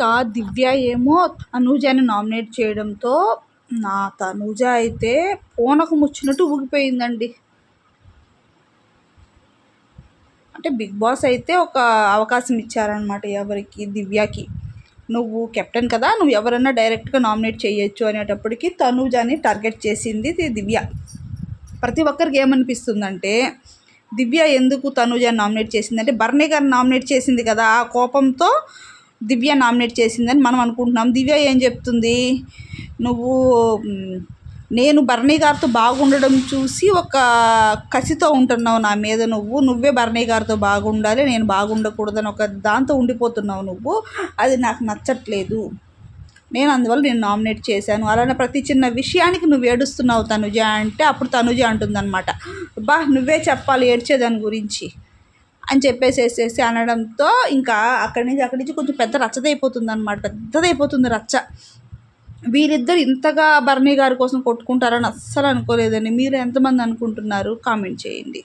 ఇంకా దివ్య ఏమో తనూజాని నామినేట్ చేయడంతో నా తనూజ అయితే పూనకు ముచ్చినట్టు ఊగిపోయిందండి. అంటే బిగ్ బాస్ అయితే ఒక అవకాశం ఇచ్చారనమాట ఎవరికి? దివ్యకి. నువ్వు కెప్టెన్ కదా నువ్వు ఎవరన్నా డైరెక్ట్గా నామినేట్ చేయొచ్చు అనేటప్పటికి తనూజాని టార్గెట్ చేసింది దివ్య. ప్రతి ఒక్కరికి ఏమనిపిస్తుందంటే దివ్య ఎందుకు తనూజాని నామినేట్ చేసిందంటే బర్నీ గారిని నామినేట్ చేసింది కదా ఆ కోపంతో దివ్య నామినేట్ చేసిందని మనం అనుకుంటున్నాం. దివ్య ఏం చెప్తుంది? నువ్వు నేను బర్నీ గారితో బాగుండడం చూసి ఒక కసితో ఉంటున్నావు నా మీద నువ్వు. నువ్వే బర్నీ గారితో బాగుండాలి నేను బాగుండకూడదని ఒక దాంతో ఉండిపోతున్నావు నువ్వు. అది నాకు నచ్చట్లేదు. నేను అందువల్ల నేను నామినేట్ చేశాను. అలానే ప్రతి చిన్న విషయానికి నువ్వు ఏడుస్తున్నావు తనుజ అంటే అప్పుడు తనుజ అంటుందన్నమాట. బా నువ్వే చెప్పాలి ఏడ్చే దాని గురించి. అని చెప్పేసేసేసి అనడంతో ఇంకా అక్కడి నుంచి అక్కడి నుంచి కొంచెం పెద్ద రచ్చదైపోతుంది అనమాట పెద్దదైపోతుంది రచ్చ. వీరిద్దరు ఇంతగా బర్నీ గారి కోసం కొట్టుకుంటారని అస్సలు అనుకోలేదండి. మీరు ఎంతమంది అనుకుంటున్నారు? కామెంట్ చేయండి.